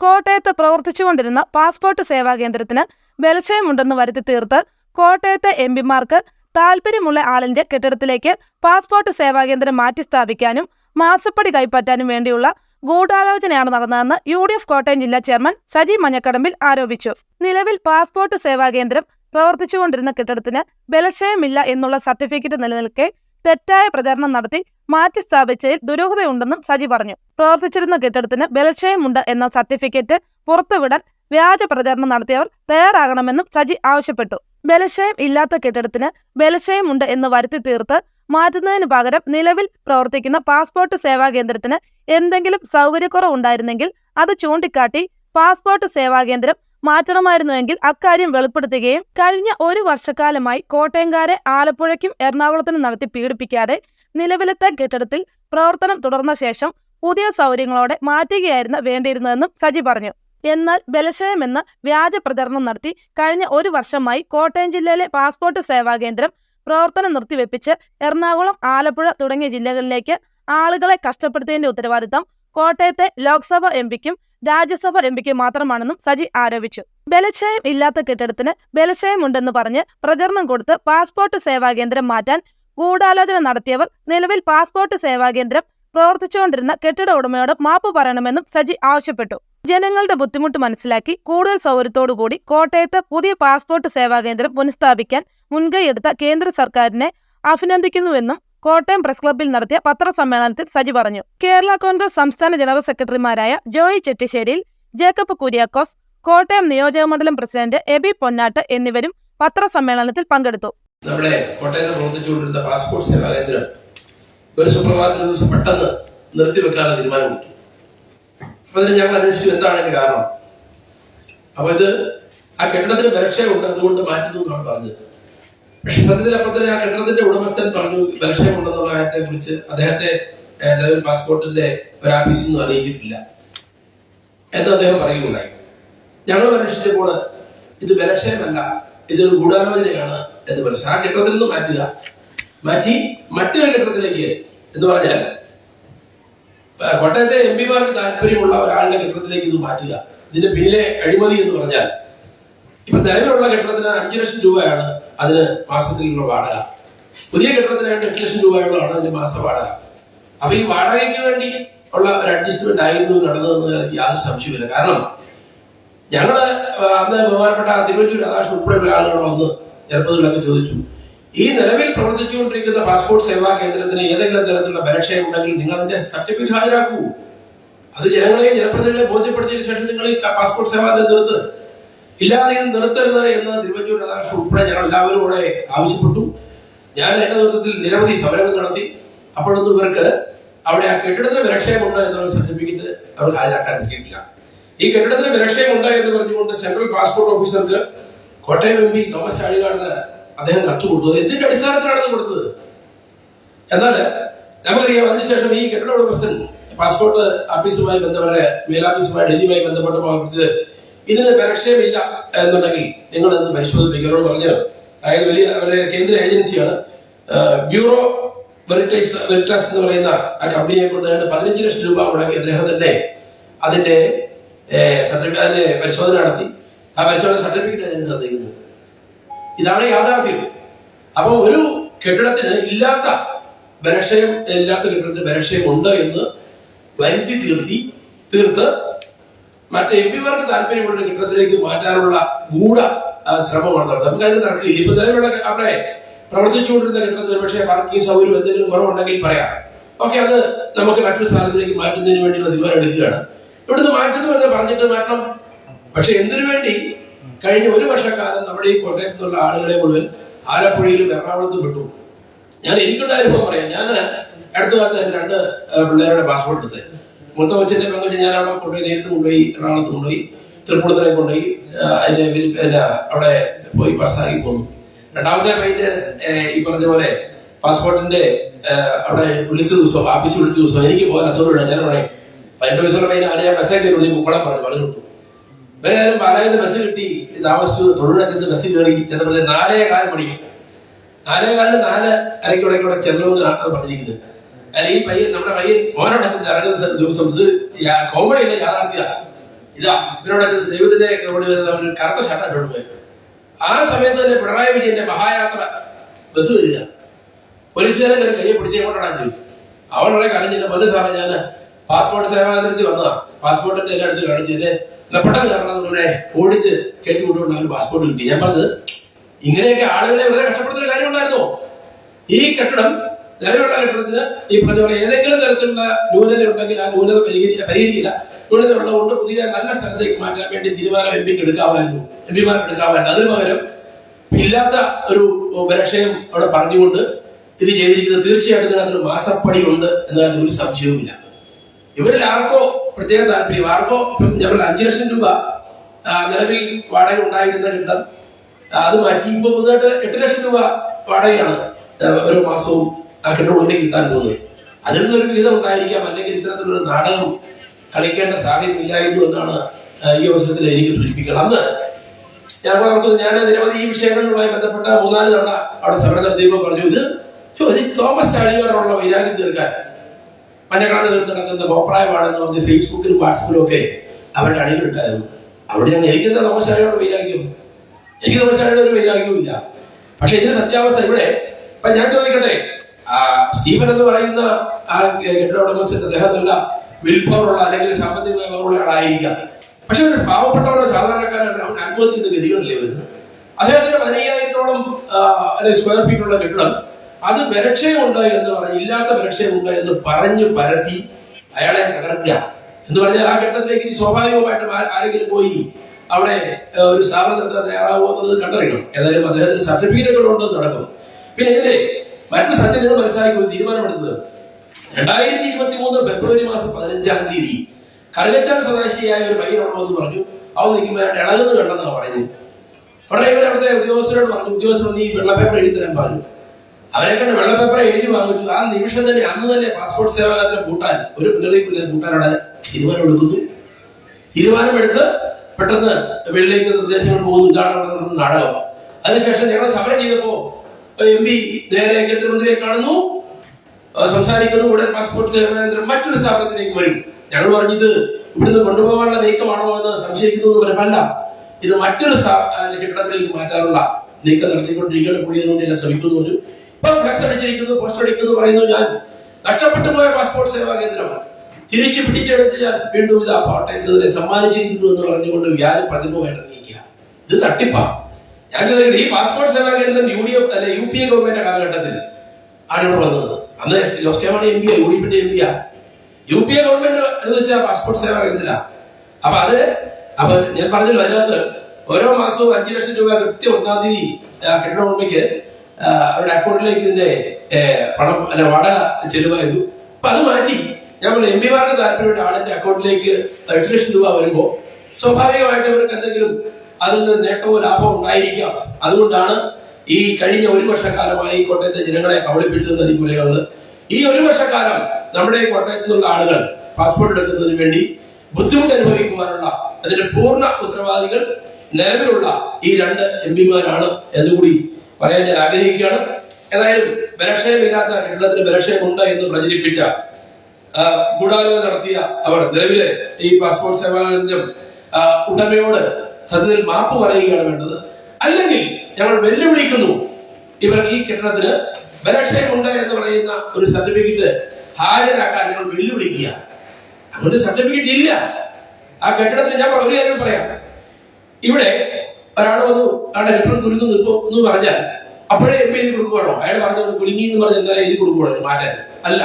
കോട്ടയത്ത് പ്രവർത്തിച്ചുകൊണ്ടിരുന്ന പാസ്പോർട്ട് സേവാ കേന്ദ്രത്തിന് ബലക്ഷയമുണ്ടെന്ന് വരുത്തി തീർത്ത് കോട്ടയത്തെ എം പിമാർക്ക് താൽപ്പര്യമുള്ള ആളിന്റെ കെട്ടിടത്തിലേക്ക് പാസ്പോർട്ട് സേവാ കേന്ദ്രം മാറ്റി സ്ഥാപിക്കാനും മാസപ്പടി കൈപ്പറ്റാനും വേണ്ടിയുള്ള ഗൂഢാലോചനയാണ് നടന്നതെന്ന് യു ഡി എഫ് കോട്ടയം ജില്ലാ ചെയർമാൻ സജി മഞ്ഞക്കടമ്പിൽ ആരോപിച്ചു. നിലവിൽ പാസ്പോർട്ട് സേവാ കേന്ദ്രം പ്രവർത്തിച്ചുകൊണ്ടിരുന്ന കെട്ടിടത്തിന് ബലക്ഷയമില്ല എന്നുള്ള സർട്ടിഫിക്കറ്റ് നിലനിൽക്കെ തെറ്റായ പ്രചാരണം നടത്തി മാറ്റി സ്ഥാപിച്ചതിൽ ദുരൂഹതയുണ്ടെന്നും സജി പറഞ്ഞു. പ്രവർത്തിച്ചിരുന്ന കെട്ടിടത്തിന് ബലക്ഷയമുണ്ട് എന്ന സർട്ടിഫിക്കറ്റ് പുറത്തുവിടാൻ വ്യാജ പ്രചാരണം നടത്തിയവർ തയ്യാറാകണമെന്നും സജി ആവശ്യപ്പെട്ടു. ബലക്ഷയം ഇല്ലാത്ത കെട്ടിടത്തിന് ബലക്ഷയമുണ്ട് എന്ന് വരുത്തി തീർത്ത് മാറ്റുന്നതിന് പകരം നിലവിൽ പ്രവർത്തിക്കുന്ന പാസ്പോർട്ട് സേവാ കേന്ദ്രത്തിന് എന്തെങ്കിലും സൗകര്യക്കുറവുണ്ടായിരുന്നെങ്കിൽ അത് ചൂണ്ടിക്കാട്ടി പാസ്പോർട്ട് സേവാ കേന്ദ്രം മാറ്റണമായിരുന്നുവെങ്കിൽ അക്കാര്യം വെളിപ്പെടുത്തുകയും കഴിഞ്ഞ ഒരു വർഷക്കാലമായി കോട്ടയംകാരെ ആലപ്പുഴയ്ക്കും എറണാകുളത്തിനും നടത്തി പീഡിപ്പിക്കാതെ നിലവിലത്തെ കെട്ടിടത്തിൽ പ്രവർത്തനം തുടർന്ന ശേഷം പുതിയ സൗകര്യങ്ങളോടെ മാറ്റുകയായിരുന്നു വേണ്ടിയിരുന്നതെന്നും സജി പറഞ്ഞു. എന്നാൽ ബലക്ഷയമെന്ന വ്യാജ പ്രചരണം നടത്തി കഴിഞ്ഞ ഒരു വർഷമായി കോട്ടയം ജില്ലയിലെ പാസ്പോർട്ട് സേവാ കേന്ദ്രം പ്രവർത്തനം നിർത്തിവെപ്പിച്ച് എറണാകുളം ആലപ്പുഴ തുടങ്ങിയ ജില്ലകളിലേക്ക് ആളുകളെ കഷ്ടപ്പെടുത്തിയതിന്റെ ഉത്തരവാദിത്തം കോട്ടയത്തെ ലോക്സഭ എം പിക്കും രാജ്യസഭ എം പിക്ക് മാത്രമാണെന്നും സജി ആരോപിച്ചു. ബലക്ഷയം ഇല്ലാത്ത കെട്ടിടത്തിന് ബലക്ഷയമുണ്ടെന്ന് പറഞ്ഞ് പ്രചരണം കൊടുത്ത് പാസ്പോർട്ട് സേവാ കേന്ദ്രം മാറ്റാൻ ഗൂഢാലോചന നടത്തിയവർ നിലവിൽ പാസ്പോർട്ട് സേവാ കേന്ദ്രം പ്രവർത്തിച്ചുകൊണ്ടിരുന്ന കെട്ടിട ഉടമയോട് മാപ്പ് പറയണമെന്നും സജി ആവശ്യപ്പെട്ടു. ജനങ്ങളുടെ ബുദ്ധിമുട്ട് മനസ്സിലാക്കി കൂടുതൽ സൗകര്യത്തോടുകൂടി കോട്ടയത്ത് പുതിയ പാസ്പോർട്ട് സേവാ കേന്ദ്രം പുനഃസ്ഥാപിക്കാൻ മുൻകൈയെടുത്ത കേന്ദ്ര സർക്കാരിനെ അഭിനന്ദിക്കുന്നുവെന്നും കോട്ടയം പ്രസ് ക്ലബ്ബിൽ നടത്തിയ പത്രസമ്മേളനത്തിൽ സജി പറഞ്ഞു. കേരള കോൺഗ്രസ് സംസ്ഥാന ജനറൽ സെക്രട്ടറിമാരായ ജോയി ചെട്ടിശ്ശേരിയിൽ ജേക്കബ് കുര്യാക്കോസ് കോട്ടയം നിയോജകമണ്ഡലം പ്രസിഡന്റ് എബി പൊന്നാട്ട് എന്നിവരും പത്രസമ്മേളനത്തിൽ പങ്കെടുത്തു. നമ്മുടെ കോട്ടയത്ത് പ്രവർത്തിച്ചുകൊണ്ടിരുന്ന പാസ്പോർട്ട് സേവാ കേന്ദ്രം ഒരു സുപ്രഭാതത്തിൽ ദിവസം പെട്ടെന്ന് നിർത്തിവെക്കാനുള്ള തീരുമാനമെടുത്തു. അതിന് ഞങ്ങൾ അന്വേഷിച്ചു എന്താണ് കാരണം? അപ്പൊ ഇത് ആ കെട്ടിടത്തിന് ബലക്ഷയമുണ്ട് അതുകൊണ്ട് മാറ്റുന്നു എന്നാണ് പറഞ്ഞത്. സത്യത്തിൽ ആ കെട്ടിടത്തിന്റെ ഉടമസ്ഥൻ പറഞ്ഞു ബലക്ഷയമുണ്ടെന്നുള്ള കാര്യത്തെ കുറിച്ച് അദ്ദേഹത്തെ പാസ്പോർട്ടിന്റെ ഒരു നിന്നും അറിയിച്ചിട്ടില്ല എന്ന് അദ്ദേഹം പറയുകയുണ്ടായി. ഞങ്ങൾ പരീക്ഷിച്ചപ്പോൾ ഇത് ബലക്ഷയമല്ല ഇതൊരു ഗൂഢാലോചനയാണ് എന്ന് പറഞ്ഞു. ആ കെട്ടിടത്തിൽ നിന്ന് മാറ്റുക മാറ്റി മറ്റൊരു കെട്ടിടത്തിലേക്ക് എന്ന് പറഞ്ഞാൽ കോട്ടയത്തെ എം പിമാർക്ക് താല്പര്യമുള്ള ഒരാളുടെ കെട്ടിടത്തിലേക്ക് ഇത് മാറ്റുക ഇതിന്റെ പിന്നിലെ അഴിമതി എന്ന് പറഞ്ഞാൽ ഇപ്പൊ നിലവിലുള്ള കെട്ടിടത്തിന് അഞ്ചു ലക്ഷം രൂപയാണ് അതിന് മാസത്തിലുള്ള വാടക. പുതിയ കെട്ടിടത്തിനായിട്ട് എട്ട് ലക്ഷം രൂപയോളമാണ് അതിന്റെ മാസ വാടക. അപ്പൊ ഈ വാടകയ്ക്ക് വേണ്ടി ഉള്ള ഒരു അഡ്ജസ്റ്റ്മെന്റ് ആയിരുന്നു നടന്നതെന്ന് യാതൊരു സംശയമില്ല കാരണം ഞങ്ങൾ അന്ന് ബഹുമാനപ്പെട്ട തിരുവഞ്ചൂർ രാധാകൃഷ്ണൻ ഉൾപ്പെടെയുള്ള ആളുകൾ വന്ന് ചെറുപ്പത്തിലൊക്കെ ചോദിച്ചു ഈ നിലവിൽ പ്രവർത്തിച്ചുകൊണ്ടിരിക്കുന്ന പാസ്പോർട്ട് സേവാ കേന്ദ്രത്തിന് ഏതെങ്കിലും തരത്തിലുള്ള പരീക്ഷ ഉണ്ടെങ്കിൽ നിങ്ങൾ അതിന്റെ സർട്ടിഫിക്കറ്റ് ഹാജരാക്കൂ. അത് ജനങ്ങളെയും ജനപ്രതിനിധികളെ ബോധ്യപ്പെടുത്തിയതിനു ശേഷം നിങ്ങൾ ഈ പാസ്പോർട്ട് സേവാ കേന്ദ്രം നിർത്ത് ഇല്ലാതെ ഇത് നിർത്തരുത് എന്ന് തിരുവഞ്ചൂർ രാധാകൃഷ്ണൻ ഉൾപ്പെടെ ഞങ്ങൾ എല്ലാവരും കൂടെ ആവശ്യപ്പെട്ടു. ഞാൻ എന്റെ നേതൃത്വത്തിൽ നിരവധി സമരങ്ങൾ നടത്തി. അപ്പോഴൊന്നും ഇവർക്ക് അവിടെ ആ കെട്ടിടത്തിന് വിരക്ഷയമുണ്ട് എന്നുള്ള സർട്ടിഫിക്കറ്റ് അവർക്ക് ഹാജരാക്കാൻ പറ്റിയിട്ടില്ല. ഈ കെട്ടിടത്തിന് വിരക്ഷയമുണ്ട് എന്ന് പറഞ്ഞുകൊണ്ട് സെൻട്രൽ പാസ്പോർട്ട് ഓഫീസർക്ക് കോട്ടയം എം പി തോമസ് ചാഴികാടിന് അദ്ദേഹം കത്ത് കൊടുത്തു. അത് എന്തിന്റെ അടിസ്ഥാനത്തിലാണ് കൊടുത്തത്? എന്നാൽ നമുക്കറിയാം അതിനുശേഷം ഈ കെട്ടിട ഉടമസ്ഥൻ പാസ്പോർട്ട് ഓഫീസുമായി ബന്ധപ്പെട്ട മേലാഫീസുമായി ഡൽഹിയുമായി ബന്ധപ്പെട്ട് ഇതിന് ബലക്ഷയമില്ല എന്നുണ്ടെങ്കിൽ നിങ്ങൾ എന്ന് പരിശോധിപ്പിക്കുന്നവരോട് പറഞ്ഞു അതായത് വലിയ അവരുടെ കേന്ദ്ര ഏജൻസിയാണ് ബ്യൂറോ വെറിറ്റൈസ് വെറിറ്റാസ് എന്ന് പറയുന്ന ആ കമ്പനിയെ കൊണ്ട് പതിനഞ്ച് ലക്ഷം രൂപ മുടക്കി അദ്ദേഹം തന്നെ അതിന്റെ സർട്ടിഫിക്കറ്റ് അതിന്റെ പരിശോധന നടത്തി. ആ പരിശോധന സർട്ടിഫിക്കറ്റ് അതിന് തന്നിരിക്കുന്നത് ഇതാണ് യാഥാർത്ഥ്യം. അപ്പോൾ ഒരു കെട്ടിടത്തിന് ഇല്ലാത്ത ബലക്ഷയം ഇല്ലാത്ത കെട്ടിടത്തിന് ബലക്ഷയം ഉണ്ട് എന്ന് വരുത്തി തീർത്തി തീർത്ത് മറ്റേ എം പിമാർക്ക് താല്പര്യമുള്ള കെട്ടിടത്തിലേക്ക് മാറ്റാനുള്ള ഗൂഢ ശ്രമമാണ് നടത്തുന്നത് നമുക്ക് അതിന് നടക്കില്ല. ഇപ്പൊ നിലവിലുള്ള അവിടെ പ്രവർത്തിച്ചുകൊണ്ടിരുന്ന കെട്ടിടത്തിൽ പക്ഷേ പാർക്കിംഗ് സൗകര്യം എന്തെങ്കിലും കുറവുണ്ടെങ്കിൽ പറയാം. ഓക്കെ അത് നമുക്ക് മറ്റൊരു സ്ഥലത്തിലേക്ക് മാറ്റുന്നതിന് വേണ്ടിയുള്ള തീരുമാനം എടുക്കുകയാണ്. ഇവിടുന്ന് മാറ്റുന്നു എന്ന് പറഞ്ഞിട്ട് മാറ്റണം. പക്ഷെ എന്തിനു വേണ്ടി? കഴിഞ്ഞ ഒരു വർഷക്കാലം നമ്മുടെ ഈ കോട്ടയത്ത് നിന്നുള്ള ആളുകളെ മുഴുവൻ ആലപ്പുഴയിലും എറണാകുളത്തും വിട്ടു. ഞാൻ എനിക്കുണ്ടായ അനുഭവം പറയാം. ഞാൻ അടുത്ത കാലത്ത് രണ്ട് പിള്ളേരുടെ പാസ്പോർട്ട് എടുത്ത്. മൂത്ത കൊച്ചിന്റെ പെങ്കൊച്ച് ഞാൻ അവിടെ കൊണ്ടുപോയി നേരിട്ട് കൊണ്ടുപോയി എറണാകുളത്ത് കൊണ്ടുപോയി തൃപ്പൂണിത്തുറയിൽ കൊണ്ടുപോയി അതിന്റെ പിന്നെ അവിടെ പോയി പാസ്സാക്കി പോന്നു. രണ്ടാമത്തെ പയ്യന്റെ ഈ പറഞ്ഞ പോലെ പാസ്പോർട്ടിന്റെ അവിടെ വിളിച്ച ദിവസം ഓഫീസിൽ വിളിച്ച ദിവസം എനിക്ക് പോകാൻ അസുഖം ഞാൻ പറയും പതിനെട്ട് വയസ്സുള്ള പയ്യനെ ആരെയാ മെസ്സേജ് വിളിച്ച് മുക്കോളാൻ പറഞ്ഞു പറഞ്ഞു വിട്ടു. വേറെ പാലായത്ത് ബസ് കിട്ടി താമസിച്ചു തൊഴിലുറപ്പിന്ന് ബസ് കയറി ചെന്നപ്പോൾ നാലേ കാലം പഠിക്കും നാലേ കാലിന് നാല് അരക്കൂടെ കൂടെ ചെല്ലണമെന്നാണ് പറഞ്ഞിരിക്കുന്നത്. അല്ല പയ്യൻ നമ്മുടെ പയ്യൻ ഓരോടത്തിൽ ഇറങ്ങുന്ന ദിവസം ഇത് കോമഡി യാഥാർത്ഥ്യ ഇതാ ഇവരോട് ദൈവത്തിന്റെ കോമഡി വരുന്ന ഒരു കറുത്ത ആ സമയത്ത് തന്നെ പിണറായി വിജയന്റെ മഹായാത്ര ബസ് വരിക. പോലീസുകാരൻ കയ്യെ പിടിച്ച് എങ്ങോട്ടാണ് ചോദിച്ചു അവൻ കാണിച്ചില്ല സാറേ ഞാൻ പാസ്പോർട്ട് സേവാകേന്ദ്രത്തിൽ വന്നതാ. പാസ്പോർട്ടിന്റെ എല്ലാം എടുത്ത് കാണിച്ചു എന്നെ പെട്ടെന്ന് കാരണം ഇവിടെ ഓടിച്ച് അവന് പാസ്പോർട്ട് കിട്ടി ഞാൻ പറഞ്ഞത് ഇങ്ങനെയൊക്കെ ആളുകളെ വെറുതെ കഷ്ടപ്പെടുന്ന കാര്യം കാര്യമുണ്ടായിരുന്നോ? ഈ കെട്ടിടം നിലവിലുള്ള കെട്ടിടത്തിന് ഈ പറഞ്ഞ പോലെ ഏതെങ്കിലും തരത്തിലുള്ള ന്യൂനത ഉണ്ടെങ്കിൽ ആ ന്യൂനത പരിഹരിക്കുക പരിഹരിക്കില്ല. ന്യൂനത ഉള്ളതുകൊണ്ട് പുതിയ നല്ല സ്ഥലത്തേക്ക് മാറ്റാൻ വേണ്ടി തീരുമാനം എം പിക്ക് എടുക്കാമായിരുന്നു. എം പിമാർക്ക് എടുക്കാമായിരുന്നു. അതിന് പകരം ഇല്ലാത്ത ഒരു പരക്ഷയം അവിടെ പറഞ്ഞുകൊണ്ട് ഇത് ചെയ്തിരിക്കുന്നത് തീർച്ചയായിട്ടും ഇതിനകത്തൊരു മാസപ്പടി ഉണ്ട് എന്നതിന് ഒരു സംശയവുമില്ല. ഇവരിൽ ആർക്കോ പ്രത്യേക താല്പര്യം? ആർക്കോ ഇപ്പം ഞങ്ങൾ അഞ്ചു ലക്ഷം രൂപ നിലവിൽ വാടക ഉണ്ടായിരുന്ന കിട്ടാം അത് മാറ്റി ഇപ്പോൾ പുതുതായിട്ട് എട്ട് ലക്ഷം രൂപ വാടകയാണ് ഓരോ മാസവും ആ കെട്ടിടം ഉണ്ടെങ്കിൽ കിട്ടാൻ പോകുന്നത് അതിൽ നിന്നൊരു വിഹിതം ഉണ്ടായിരിക്കാം. അല്ലെങ്കിൽ ഇത്തരത്തിലൊരു നാടകം കളിക്കേണ്ട സാഹചര്യം ഇല്ലായിരുന്നു എന്നാണ് ഈ അവസരത്തിൽ എനിക്ക് സൂചിപ്പിക്കണം അന്ന് ഞാൻ ഓർക്കുന്നു ഞാൻ നിരവധി ഈ വിഷയങ്ങളുമായി ബന്ധപ്പെട്ട മൂന്നാൽ തവണ അവിടെ സമരം നടത്തിയപ്പോൾ പറഞ്ഞു ഇത് ചോ- തോമസ് ചാഴിയോടുള്ള വൈരാഗ്യം തീർക്കാൻ മഞ്ഞക്കാട് തീർത്ത് നടക്കുന്ന കോപ്രായമാണെന്ന് പറഞ്ഞ് ഫേസ്ബുക്കിലും വാട്സപ്പിലും ഒക്കെ അവരുടെ അണികളുണ്ടായിരുന്നു അവിടെ ഞാൻ എനിക്കെന്താ തോമസ് ചാഴിയോട് വൈരാഗ്യം? എനിക്ക് തോമസ് ഒരു വൈരാഗ്യവും ഇല്ല പക്ഷെ ഇതിന്റെ സത്യാവസ്ഥ ഇവിടെ. ഇപ്പൊ ഞാൻ ചോദിക്കട്ടെ ആ എന്ന് പറയുന്ന ആ കെട്ടിട ഉടമസ്ഥന്റെ അദ്ദേഹം നല്ല വിൽ പവറുള്ള അല്ലെങ്കിൽ സാമ്പത്തിക പവറുള്ള ആളായിരിക്കാം. പക്ഷെ ഒരു പാവപ്പെട്ടവരുടെ സാധാരണക്കാരാണ് അവൻ അനുഭവത്തിന്റെ ഗതികളല്ലേ വരുന്നത് അദ്ദേഹത്തിന് പതിനയ്യായിരത്തോളം സ്ക്വയർ ഫീറ്റ് ഉള്ള കെട്ടിടം. അത് ബലക്ഷയമുണ്ട് എന്ന് പറഞ്ഞ് ഇല്ലാത്ത ബലക്ഷയമുണ്ട് എന്ന് പറഞ്ഞ് പരത്തി അയാളെ തകർക്കുക. എന്ന് പറഞ്ഞാൽ ആ ഘട്ടത്തിലേക്ക് ഇനി സ്വാഭാവികമായിട്ടും ആരെങ്കിലും പോയി അവിടെ ഒരു സ്ഥാപനം തയ്യാറാവുന്നത് കണ്ടറിയണം. ഏതായാലും അദ്ദേഹത്തിന് സർട്ടിഫിക്കറ്റുകൾ ഉണ്ടെന്ന് നടക്കും. പിന്നെ ഇതിലെ മറ്റു നിങ്ങൾ മനസ്സിലാക്കി ഒരു തീരുമാനമെടുത്തത്. രണ്ടായിരത്തി ഇരുപത്തി മൂന്ന് ഫെബ്രുവരി മാസം പതിനഞ്ചാം തീയതി കറുകച്ചാൽ സ്വദേശിയായ ഒരു പയ്യനുള്ളതെന്ന് പറഞ്ഞു അവൻ നിൽക്കുമ്പോൾ ഇളകുന്നു കണ്ടെന്നാണ് പറയുന്നത് ഉടനെ ഇവർ അവിടുത്തെ ഉദ്യോഗസ്ഥരോട് പറഞ്ഞു ഉദ്യോഗസ്ഥർ നീ വെള്ളപ്പേപ്പർ എഴുതി തരാൻ പറഞ്ഞു. അവരെ കണ്ട് വെള്ളപ്പേപ്പർ എഴുതി വാങ്ങിച്ചു. ആ നിമിഷം തന്നെ അന്ന് തന്നെ പാസ്പോർട്ട് സേവാകത്തിനെ കൂട്ടാൻ ഒരു മുന്നറിയിപ്പില്ല കൂട്ടാനോടെ തീരുമാനം എടുക്കുന്നു. തീരുമാനമെടുത്ത് പെട്ടെന്ന് വെള്ളിലേക്ക് നിർദ്ദേശങ്ങൾ പോകുന്നു. ഇതാണ് അവിടെ നടന്ന നാടകം. അതിനുശേഷം ഞങ്ങൾ സമരം ചെയ്തപ്പോ എം പി നേരെ കേന്ദ്രമന്ത്രിയെ കാണുന്നു. ആ, സംസാരിക്കുന്നു. ഉടൻ പാസ്പോർട്ട് കേന്ദ്രം മറ്റൊരു സ്ഥാപനത്തിലേക്ക് വരും. ഞങ്ങൾ പറഞ്ഞത് ഇവിടുന്ന് കൊണ്ടുപോകാനുള്ള നീക്കമാണോ എന്ന് സംശയിക്കുന്നു എന്ന് പറയുമ്പല്ല ഇത് മറ്റൊരു കെട്ടിടത്തിലേക്ക് മാറ്റാനുള്ള നീക്കം നടത്തിക്കൊണ്ടിരിക്കുന്ന പുള്ളിയതിനു എന്നെ ശ്രമിക്കുന്നു ഇപ്പൊ ഫ്ലക്സ് അടിച്ചിരിക്കുന്നു പോസ്റ്റർ അടിക്കുന്നു പറയുന്നു ഞാൻ നഷ്ടപ്പെട്ടു പോയ പാസ്പോർട്ട് സേവാ കേന്ദ്രം തിരിച്ചു പിടിച്ചെടുത്ത് ഞാൻ വീണ്ടും ഇതാ കോട്ടയത്തിന് സമ്മാനിച്ചിരിക്കുന്നു എന്ന് പറഞ്ഞുകൊണ്ട് വ്യാജ പ്രതിമ വേണ്ട നീക്കുക ഇത് തട്ടിപ്പാ. ഞാൻ ചോദിക്കട്ടെ ഈ passport Seva Kendram U D F അല്ലെ യു പി എ ഗവൺമെന്റ് കാലഘട്ടത്തിൽ ആണ് ഇവിടെ വന്നത് അന്ന് Jose K Mani M P U D പിന്റെ എം പിയാ യു പി എ ഗവൺമെന്റ് എന്ന് വെച്ചാൽ പാസ്പോർട്ട് സേവാ കേന്ദ്ര അപ്പൊ അത് അപ്പൊ ഞാൻ പറഞ്ഞല്ലോ അതിനകത്ത് ഓരോ മാസവും അഞ്ചു ലക്ഷം രൂപ കൃത്യം ഒന്നാം തീയതി കെട്ടിട ആ, അവരുടെ അക്കൗണ്ടിലേക്ക് ഇതിന്റെ പണം അല്ല വാടക ചെലവായിരുന്നു അപ്പൊ അത് മാറ്റി ഞങ്ങൾ എം പിമാരുടെ താല്പര്യപ്പെട്ട ആളിന്റെ അക്കൗണ്ടിലേക്ക് എട്ട് ലക്ഷം രൂപ വരുമ്പോ സ്വാഭാവികമായിട്ട് ഇവർക്ക് എന്തെങ്കിലും അതിൽ നിന്ന് നേട്ടവും ലാഭവും ഉണ്ടായിരിക്കാം. അതുകൊണ്ടാണ് ഈ കഴിഞ്ഞ ഒരു വർഷക്കാലമായി കോട്ടയത്തെ ജനങ്ങളെ കബളിപ്പിച്ചത് പറയുന്നത് ഈ ഒരു വർഷക്കാലം നമ്മുടെ കോട്ടയത്തിലുള്ള ആളുകൾ പാസ്പോർട്ട് എടുക്കുന്നതിന് വേണ്ടി ബുദ്ധിമുട്ട് അനുഭവിക്കുവാനുള്ള അതിന്റെ പൂർണ ഉത്തരവാദികൾ നിലവിലുള്ള ഈ രണ്ട് എം പിമാരാണ് എന്നുകൂടി പറയാൻ ഞാൻ ആഗ്രഹിക്കുകയാണ്. ഏതായാലും ബലക്ഷയമില്ലാത്ത കെട്ടിടത്തിന് ബലക്ഷയമുണ്ട് എന്ന് പ്രചരിപ്പിച്ച ഗൂഢാലോചന നടത്തിയ അവർ നിലവിലെ ഈ പാസ്പോർട്ട് സേവാ കേന്ദ്രം ഉടമയോട് സത്യത്തിൽ മാപ്പ് പറയുകയാണ് വേണ്ടത്. അല്ലെങ്കിൽ ഞങ്ങൾ വെല്ലുവിളിക്കുന്നു. ഇവർ ഈ കെട്ടിടത്തിന് ബലക്ഷയമുണ്ട് എന്ന് പറയുന്ന ഒരു സർട്ടിഫിക്കറ്റ് ഹാജരാക്കാൻ ഞങ്ങൾ വെല്ലുവിളിക്കുക. അങ്ങനെ സർട്ടിഫിക്കറ്റ് ഇല്ല. ആ കെട്ടിടത്തിന് ഞാൻ ഒരു കാര്യം പറയാം. ഇവിടെ ഒരാൾ വന്നു അയാളുടെ കെട്ടിടം കുരുങ്ങുന്നു നിൽക്കും എന്ന് പറഞ്ഞാൽ അപ്പോഴേ എം പി എഴുതി കൊടുക്കുവാണോ? അയാൾ പറഞ്ഞത് കുലുങ്ങി എന്ന് പറഞ്ഞ് എന്തായാലും എഴുതി കൊടുക്കുവാണോ? മാറ്റാൻ അല്ല.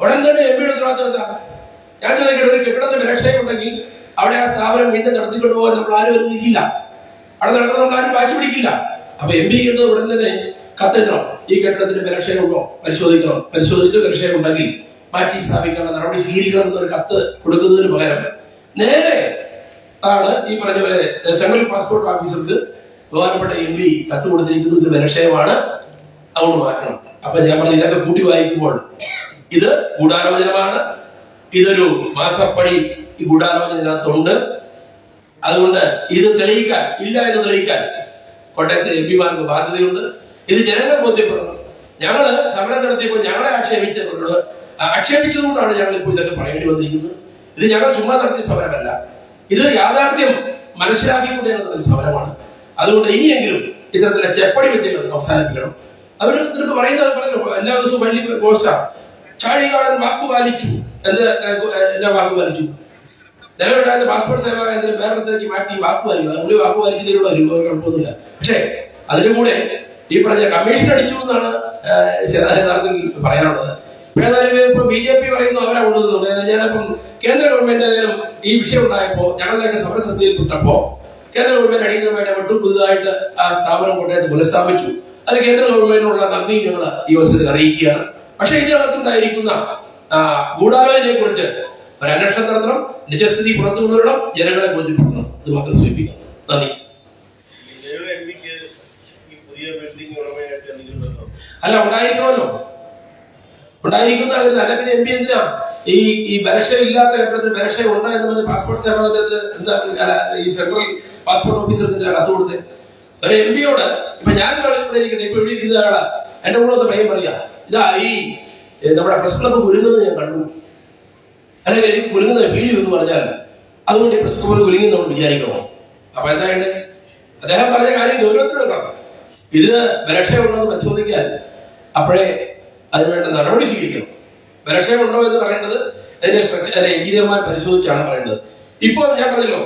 ഉടൻ തന്നെ എം പിയുടെ ഉത്തരവാദിത്വം എന്താ? ഞാൻ ഒരു കെട്ടിടത്തിന് ബലക്ഷയം ഉണ്ടെങ്കിൽ അവിടെ ആ സ്ഥാപനം വീണ്ടും നടത്തിക്കൊണ്ട് പോകാൻ നമ്മൾ ആരും അനുവദിക്കില്ല. അവിടെ നടത്തുന്ന നമ്മൾ ആരും വാശി പിടിക്കില്ല. അപ്പൊ എം പി ചെയ്യുന്നത് ഉടൻ തന്നെ കത്തെഴുതണം. ഈ കെട്ടിടത്തിന് ഉണ്ടോ? പരിശോധിക്കണം. പരിശോധിച്ച് ബലക്ഷയം ഉണ്ടെങ്കിൽ മാറ്റി സ്ഥാപിക്കാനുള്ള നടപടി സ്വീകരിക്കണം എന്നൊരു കത്ത് കൊടുക്കുന്നതിന് പകരം നേരെ ആണ് ഈ പറഞ്ഞ പോലെ സെൻട്രൽ പാസ്പോർട്ട് ഓഫീസർക്ക് ബഹുമാനപ്പെട്ട എം പി കത്ത് കൊടുത്തിരിക്കുന്നത് ഒരു ബലക്ഷയമാണ് അതുകൊണ്ട് മാറ്റണം. അപ്പൊ ഞാൻ പറഞ്ഞു ഇതൊക്കെ കൂട്ടി വായിക്കുമ്പോൾ ഇത് ഗൂഢാലോചനമാണ്. ഇതൊരു മാസപ്പടി ഈ ഗൂഢാലോചന ഇതിനകത്തുണ്ട്. അതുകൊണ്ട് ഇത് തെളിയിക്കാൻ ഇല്ല എന്ന് തെളിയിക്കാൻ കോട്ടയത്തെ എം പിമാർക്ക് ബാധ്യതയുണ്ട്. ഇത് ജനങ്ങളെ ബോധ്യപ്പെടണം ഞങ്ങൾ സമരം നടത്തിയപ്പോൾ ഞങ്ങളെ ആക്ഷേപിച്ചതുകൊണ്ട് ആക്ഷേപിച്ചതുകൊണ്ടാണ് ഞങ്ങൾ ഇപ്പോൾ ഇതൊക്കെ പറയേണ്ടി വന്നിരിക്കുന്നത്. ഇത് ഞങ്ങൾ ചുമ്മാ നടത്തിയ സമരമല്ല. ഇത് യാഥാർത്ഥ്യം മനസ്സിലാക്കിക്കൊണ്ടേണ്ട ഒരു സമരമാണ്. അതുകൊണ്ട് ഇനിയെങ്കിലും ഇത്തരത്തിലെ ചെപ്പടി വിദ്യകൾ അവസാനിപ്പിക്കണം. അവർ നിങ്ങൾക്ക് പറയുന്നത് പറഞ്ഞു എല്ലാ ദിവസവും വലിയ പോസ്റ്റാ. ചാഴികാടൻ വാക്കു പാലിച്ചു എന്നാ വാക്കു പാലിച്ചു നിലവിലുണ്ടായിരുന്ന പാസ്പോർട്ട് സേവാ കേന്ദ്രം വേറൊരുത്തേക്ക് മാറ്റി വാക്കു പാലിക്കണം പുള്ളി വാക്കു പാലിക്കുന്നതിലൂടെ ഒരു കുഴപ്പമൊന്നുമില്ല. പക്ഷേ അതിനു കൂടെ ഈ പറഞ്ഞ കമ്മീഷൻ അടിച്ചു എന്നാണ് യഥാർത്ഥത്തിൽ പറയാനുള്ളത്. ഇപ്പൊ ഏതായാലും ഇപ്പൊ ബി ജെ പി പറയുന്നു അവരെ കൊണ്ടുവന്നുണ്ട് ഞാനിപ്പം കേന്ദ്ര ഗവൺമെന്റ് ഏതായാലും ഈ വിഷയം ഉണ്ടായപ്പോ ഞങ്ങളുടെയൊക്കെ സമരസദ്യയിൽപ്പെട്ടപ്പോ കേന്ദ്ര ഗവൺമെന്റ് അടിയന്തരമായിട്ട് ഇടപെട്ടു പുതുതായിട്ട് ആ സ്ഥാപനം കൊണ്ടുപോയിട്ട് പുനഃസ്ഥാപിച്ചു. അത് കേന്ദ്ര ഗവൺമെന്റിനുള്ള നന്ദി ഞങ്ങൾ ഈ അവസരത്തിൽ അറിയിക്കുകയാണ്. പക്ഷേ ഇതിനകത്തുണ്ടായിരിക്കുന്ന ഗൂഢാലോചനയെ കുറിച്ച് ഒരു അന്വേഷണം നടത്തണം. നിജസ്ഥിതി പുറത്തു കൊണ്ടുവരണം ജനങ്ങളെ ബോധ്യപ്പെടുത്തണം. ഇത് മാത്രം സൂചിപ്പിക്കാം നന്ദി. അല്ല ഉണ്ടായിരിക്കണമല്ലോ ഉണ്ടായിരിക്കുന്ന അതിന് അല്ല പിന്നെ എം പി എന്തിനാ ഈ ഈ ബലക്ഷയില്ലാത്ത ഘട്ടത്തിൽ ബലക്ഷയം ഉണ്ട് എന്ന് പറഞ്ഞ് പാസ്പോർട്ട് സേവന എന്താ ഈ സെൻട്രൽ പാസ്പോർട്ട് ഓഫീസർ എന്തിനാ കത്ത് കൊടുത്തത് ഒരു എം പിയോട് ഇപ്പൊ ഞാൻ ഇവിടെ ഇരിക്കട്ടെ ഇപ്പൊ ഇവിടെ ഇരിക്കുന്ന ആളാ. എന്റെ കൂടെ ഒന്ന് പയ്യൻ പറയാ ഇതാ ഈ നമ്മുടെ പ്രസ് ക്ലബ്ബ് ഒരുങ്ങുന്നത് ഞാൻ കണ്ടു. അല്ലെങ്കിൽ എനിക്ക് കുലുങ്ങുന്ന ഫീൽ എന്ന് പറഞ്ഞാൽ അതുകൊണ്ട് ഈ കുലുങ്ങി നമ്മൾ വിചാരിക്കണോ അപ്പൊ എന്താ വേണ്ടേ അദ്ദേഹം പറഞ്ഞ കാര്യം ഗൗരവത്തിലെടുക്കണം ഇതിന് ബലക്ഷയമുണ്ടോ എന്ന് പരിശോധിക്കാൻ അപ്പോഴേ അതിനുവേണ്ട നടപടി സ്വീകരിക്കണം ബലക്ഷയമുണ്ടോ എന്ന് പറയേണ്ടത് അതിന്റെ സ്ട്രക്ചർ എഞ്ചിനീയർമാർ പരിശോധിച്ചാണ് പറയുന്നത് ഇപ്പൊ ഞാൻ പറഞ്ഞല്ലോ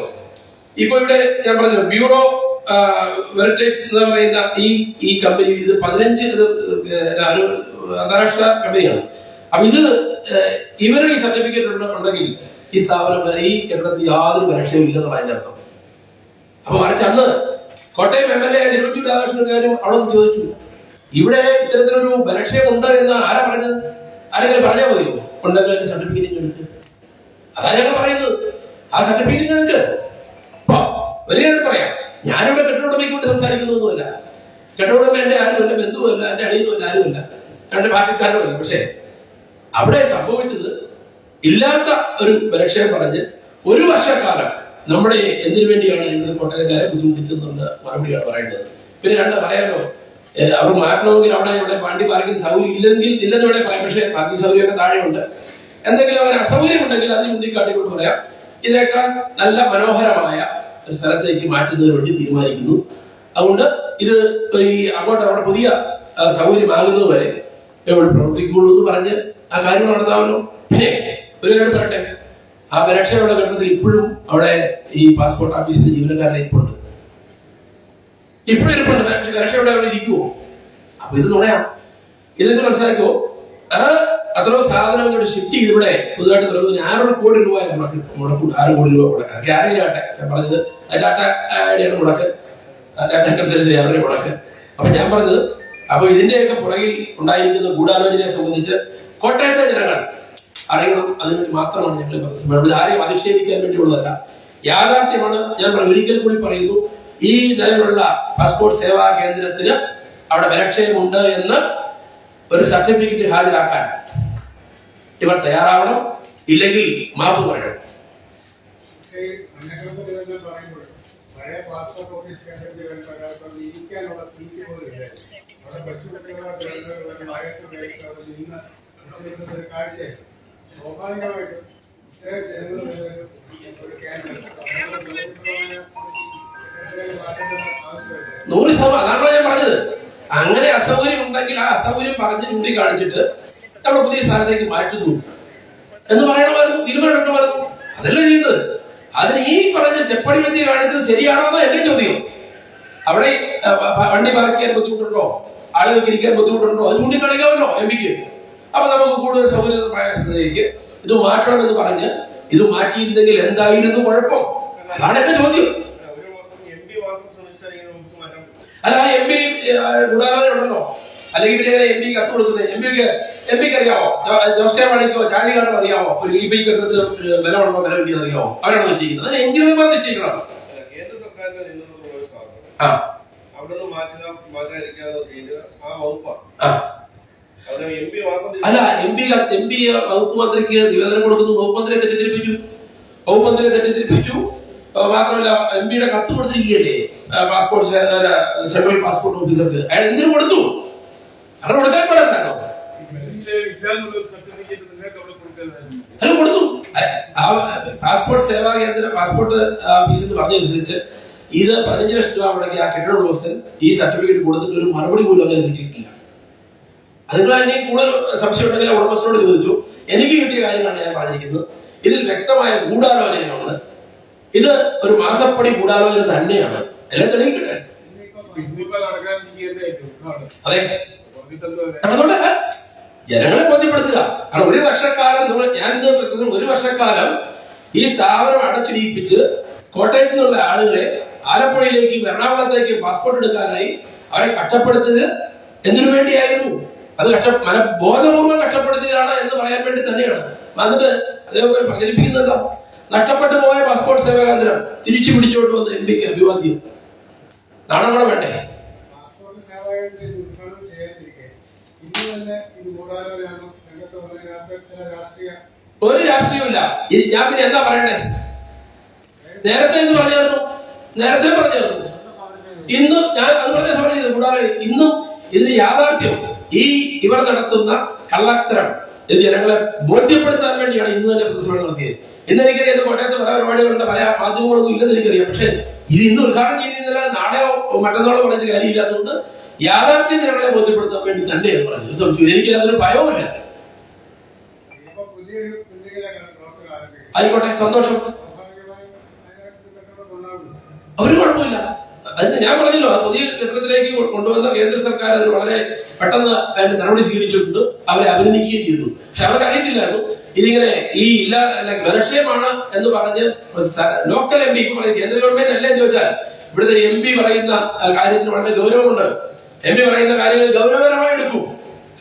ഇപ്പൊ ഇവിടെ ഞാൻ പറഞ്ഞു ബ്യൂറോ പറയുന്ന ഈ ഈ കമ്പനി ഇത് പതിനഞ്ച് ഇത് അന്താരാഷ്ട്ര കമ്പനിയാണ് അപ്പൊ ഇത് ഇവരെ ഈ സർട്ടിഫിക്കറ്റ് ഉണ്ടെങ്കിൽ ഈ സ്ഥാപനം ഈ കെട്ടിടത്തിൽ യാതൊരു പരീക്ഷയും ഇല്ലെന്നാണ് അതിന്റെ അർത്ഥം. അപ്പൊ മറിച്ച് അന്ന് Kottayam M L A Thiruvanchoor Radhakrishnan കാര്യം അവിടെ നിന്ന് ചോദിച്ചു. ഇവിടെ ഇത്തരത്തിലൊരു ബലക്ഷയം ഉണ്ട് എന്ന് ആരാ പറഞ്ഞത്? ആരെങ്കിലും പറഞ്ഞാൽ മതിയോ ഉണ്ടെങ്കിൽ എന്റെ സർട്ടിഫിക്കറ്റ് എടുക്ക്. അതാ ഞങ്ങൾ പറയുന്നത്. ആ സർട്ടിഫിക്കറ്റ് എടുക്ക്. ഒരു കാര്യം പറയാം. ഞാനിവിടെ കെട്ടിടോടമയ്ക്ക് കൊണ്ട് സംസാരിക്കുന്നൊന്നുമല്ല. കെട്ടിടമ എന്റെ ആരും എന്റെ ബന്ധുവല്ല എന്റെ അടിയുമല്ല ആരുമല്ല. എന്റെ പാർട്ടിക്കാരുമല്ല. പക്ഷേ അവിടെ സംഭവിച്ചത് ഇല്ലാത്ത ഒരു ബലക്ഷയം പറഞ്ഞ് ഒരു വർഷക്കാലം നമ്മുടെ എന്തിനു വേണ്ടിയാണ് ഇന്ന് കോട്ടയക്കാരെ ബുദ്ധിമുട്ടിച്ചതെന്ന് മറുപടിയാണ് പറയേണ്ടത്. പിന്നെ രണ്ട് പറയാമല്ലോ അവർ മാറ്റണമെങ്കിൽ അവിടെ ഇവിടെ വണ്ടി പാർക്കിംഗ് സൗകര്യം ഇല്ലെങ്കിൽ ഇല്ലെന്ന് ഇവിടെ പറയാം. പക്ഷേ പാർക്കിംഗ് സൗകര്യമൊക്കെ താഴെയുണ്ട്. എന്തെങ്കിലും അവന് അസൗകര്യം ഉണ്ടെങ്കിൽ അത് ചൂണ്ടിക്കാട്ടിക്കൊണ്ട് പറയാം. ഇതിനേക്കാൾ നല്ല മനോഹരമായ ഒരു സ്ഥലത്തേക്ക് മാറ്റുന്നതിന് വേണ്ടി തീരുമാനിക്കുന്നു. അതുകൊണ്ട് ഇത് ഈ അങ്ങോട്ട് അവിടെ പുതിയ സൗകര്യമാകുന്നത് വരെ പ്രവർത്തിക്കുള്ളൂ എന്ന് പറഞ്ഞ് ആ കാര്യം നടത്താമല്ലോ പിന്നെ ഒരു കാര്യം പറയട്ടെ. ആ പരീക്ഷയുടെ ഘട്ടത്തിൽ ഇപ്പോഴും അവിടെ ഈ പാസ്പോർട്ട് ഓഫീസിന്റെ ജീവനക്കാരനെ ഇരിപ്പുണ്ട് ഇപ്പോഴും ഇരിപ്പുണ്ട്. പരീക്ഷയുടെ അവിടെ ഇരിക്കുവോ? അപ്പൊ ഇത് നുണയാ ഇതെന്ന് മനസ്സിലാക്കുവോ അത്രയോ സാധനങ്ങൾ ഷിഫ്റ്റ് ചെയ്ത് ഇവിടെ പുതുതായിട്ട് തുടങ്ങുന്നതിന് ആറര കോടി രൂപ മുടക്കി മുടക്കും ആറ് കോടി രൂപ മുടക്കുക അതൊക്കെ ആരെങ്കിലും ഞാൻ പറഞ്ഞത് ടാറ്റയുടെ മുടക്ക്. ടാറ്റ കൺസൾട്ടൻസി അവരുടെ മുടക്ക്. അപ്പൊ ഞാൻ പറഞ്ഞത് അപ്പൊ ഇതിന്റെയൊക്കെ പുറകിൽ ഉണ്ടായിരിക്കുന്ന ഗൂഢാലോചനയെ സംബന്ധിച്ച് കോട്ടയത്തെ ജനങ്ങൾ അറിയണം. അതിനുവേണ്ടി മാത്രമാണ് ഞങ്ങൾ നടത്തുന്നത്. ആരെയും അധിക്ഷേപിക്കാൻ വേണ്ടിയുള്ളതല്ല യാഥാർത്ഥ്യമാണ്. ഞാൻ ഒരിക്കൽ കൂടി പറയുന്നു. ഈ നിലവിലുള്ള പാസ്പോർട്ട് സേവാ കേന്ദ്രത്തിന് അവിടെ വിലക്ഷയമുണ്ട് എന്ന് ഒരു സർട്ടിഫിക്കറ്റ് ഹാജരാക്കാൻ ഇവർ തയ്യാറാവണം. ഇല്ലെങ്കിൽ മാപ്പ് പറയണം. ഇരിക്കാനുള്ള സീറ്റ് പോലും ഇല്ലായിരുന്നു. അവിടെ കൊച്ചുകുട്ടികളായിട്ട് ആയിരത്തി പേർക്ക് അവിടെ നിന്ന് നൂറ് ശതമാനം. അതാണല്ലോ ഞാൻ പറഞ്ഞത്. അങ്ങനെ അസൗകര്യം ഉണ്ടെങ്കിൽ ആ അസൗകര്യം പറഞ്ഞ് ചൂണ്ടിക്കാണിച്ചിട്ട് നമ്മൾ പുതിയ സ്ഥലത്തേക്ക് മാറ്റുന്നു. എന്ന് പറയണമായിരുന്നു തീരുമാനം എടുക്കണമായിരുന്നു അതല്ല ചെയ്യുന്നത്? അതിന് ഈ പറഞ്ഞ ചെപ്പടി വ്യക്തി കാണിച്ചത് ശരിയാണോ എന്നോ എന്റെ ചോദ്യം? അവിടെ വണ്ടി പറക്കാൻ ബുദ്ധിമുട്ടുണ്ടോ? ആളുകൾക്ക് ഇരിക്കാൻ ബുദ്ധിമുട്ടുണ്ടോ? അത് ചൂണ്ടിക്കാണിക്കാമല്ലോ എം പിക്ക്. അപ്പൊ നമുക്ക് കൂടുതൽ സൗകര്യപ്രായ സ്ഥലത്തേക്ക് ഇത് മാറ്റണമെന്ന് പറഞ്ഞ് ഇത് മാറ്റിയിരുന്നെങ്കിൽ എന്തായിരുന്നു കുഴപ്പം? അതാണ് എന്റെ ചോദ്യം. അല്ല ആ എം പി ഗുണാലോചന ഉണ്ടല്ലോ. അല്ലെങ്കിൽ പിന്നെ എം പി കത്ത് കൊടുക്കുന്നത്? എം പിക്ക് എം പിക്ക് അറിയാമോ ജോ- ജോസ് കെ മാണിക്കോ ചാഴികാരനോ അറിയാമോ ഒരു ഇ പി കെട്ടിടത്തിന് വില ഉണ്ടോ വില കിട്ടിയത് അറിയാമോ അവരാണ് നിശ്ചയിക്കുന്നത് അതിന് എഞ്ചിനീയർമാർ നിശ്ചയിക്കണം കേന്ദ്ര സർക്കാരിന്റെ നിയന്ത്രണത്തിലുള്ള ഒരു സ്ഥാപനം ആ. അവിടെ നിന്ന് മാറ്റുക മാറ്റാതിരിക്കാതെ ചെയ്യുക ആ വകുപ്പാണ്. അല്ല എം പി എം പി വകുപ്പ് മന്ത്രിക്ക് നിവേദനം കൊടുക്കുന്നു വകുപ്പ് മന്ത്രിയെ തെറ്റിദ്ധരിപ്പിച്ചു. വകുപ്പ് മന്ത്രിയെ തെറ്റിദ്ധരിപ്പിച്ചു. മാത്രമല്ല എം പിയുടെ കത്ത് കൊടുത്തിരിക്കുകയല്ലേ? പാസ്പോർട്ട് സെൻട്രൽ പാസ്പോർട്ട് ഓഫീസർക്ക് അയാൾ എന്തിനു കൊടുത്തു? അത് കൊടുക്കാൻ പാടില്ലാണോ അത് കൊടുത്തു. പാസ്പോർട്ട് സേവാ കേന്ദ്ര പാസ്പോർട്ട് ഓഫീസിൽ നിന്ന് പറഞ്ഞതനുസരിച്ച് ഇത് പതിനഞ്ച് ലക്ഷം രൂപ മുടക്കി ആ കെട്ടിട ഉടമസ്ഥൻ ഈ സർട്ടിഫിക്കറ്റ് കൊടുത്തിട്ട് ഒരു മറുപടി പോലും അങ്ങനെ കിട്ടിയിട്ടില്ല. അതുകൊണ്ട് ഇനി കൂടുതൽ സംശയം ഉണ്ടെങ്കിൽ ഉടമസ്ഥനോട് ചോദിച്ചു. എനിക്ക് കിട്ടിയ കാര്യങ്ങളാണ് ഞാൻ പറഞ്ഞിരിക്കുന്നത്. ഇതിൽ വ്യക്തമായ ഗൂഢാലോചനയാണ് ഇത് ഒരു മാസപ്പടി ഗൂഢാലോചന തന്നെയാണ്. എല്ലാം തെളിയിക്കട്ടെ? അതെ. ജനങ്ങളെ ബോധ്യപ്പെടുത്തുക. കാരണം ഒരു വർഷക്കാലം നിങ്ങൾ ഞാൻ ഒരു വർഷക്കാലം ഈ സ്ഥാപനം അടച്ചിടിപ്പിച്ച് കോട്ടയത്ത് നിന്നുള്ള ആളുകളെ ആലപ്പുഴയിലേക്കും എറണാകുളത്തേക്കും പാസ്പോർട്ട് എടുക്കാനായി അവരെ കഷ്ടപ്പെടുത്തത് എന്തിനു വേണ്ടിയായിരുന്നു? അത് കഷ്ട മന ബോധപൂർവം കഷ്ടപ്പെടുത്തിയതാണ് എന്ന് പറയാൻ വേണ്ടി തന്നെയാണ്. എന്നിട്ട് അതേപോലെ പ്രചരിപ്പിക്കുന്നുണ്ടോ? നഷ്ടപ്പെട്ടു പോയ പാസ്പോർട്ട് സേവാ കേന്ദ്രം തിരിച്ചു പിടിച്ചോണ്ട് വന്ന് എം പിക്ക് അഭിവാദ്യം. നാണം കൂടെ വേണ്ടേ ഒരു രാഷ്ട്രീയമില്ല ഞാൻ പിന്നെ എന്താ പറയണ്ടേ? നേരത്തെ ഇത് പറഞ്ഞായിരുന്നു. നേരത്തെ പറഞ്ഞായിരുന്നു. ഇന്നും ഞാൻ അത് പറഞ്ഞ സമയം ഇന്നും ഇതിന് യാഥാർത്ഥ്യം. ഈ ഇവർ നടത്തുന്ന കള്ളത്തരം ഇത് ജനങ്ങളെ ബോധ്യപ്പെടുത്താൻ വേണ്ടിയാണ് ഇന്ന് തന്നെ പ്രതിസമ്മേളനം നടത്തിയത്. ഇന്ന് എനിക്കറിയാം കോട്ടയത്ത് പല പരിപാടികളുണ്ട് പല മാധ്യമങ്ങളൊന്നും ഇല്ലെന്ന് എനിക്കറിയാം. പക്ഷേ ഇത് ഇന്ന് ഉദ്ഘാടനം ചെയ്തിരുന്നില്ല നാളെയോ മറ്റന്നാളോ പറഞ്ഞിട്ട് കാര്യമില്ലാത്തതുകൊണ്ട് യാഥാർത്ഥ്യം ജനങ്ങളെ ബോധ്യപ്പെടുത്താൻ വേണ്ടി തന്നെ എന്ന് പറഞ്ഞു. എനിക്ക് അതൊരു ഭയവുമില്ല ആയിക്കോട്ടെ സന്തോഷം. അവർ കുഴപ്പമില്ല. അതിന് ഞാൻ പറഞ്ഞല്ലോ പുതിയ കെട്ടിടത്തിലേക്ക് കൊണ്ടുവന്ന കേന്ദ്ര സർക്കാർ അത് വളരെ പെട്ടെന്ന് അതിന്റെ നടപടി സ്വീകരിച്ചിട്ടുണ്ട്. അവരെ അഭിനന്ദിക്കുകയും ചെയ്തു. പക്ഷെ അവർക്ക് അറിയത്തില്ലായിരുന്നു. ഇതിങ്ങനെ ഈ ഇല്ല ബലക്ഷയമാണ് എന്ന് പറഞ്ഞ് ലോക്കൽ എം പി ഇപ്പൊ കേന്ദ്ര ഗവൺമെന്റ് അല്ലേ എന്ന് ചോദിച്ചാൽ ഇവിടുത്തെ എം പി പറയുന്ന കാര്യത്തിന് വളരെ ഗൗരവമുണ്ട്. എം പി പറയുന്ന കാര്യങ്ങൾ ഗൗരവകരമായി എടുക്കും.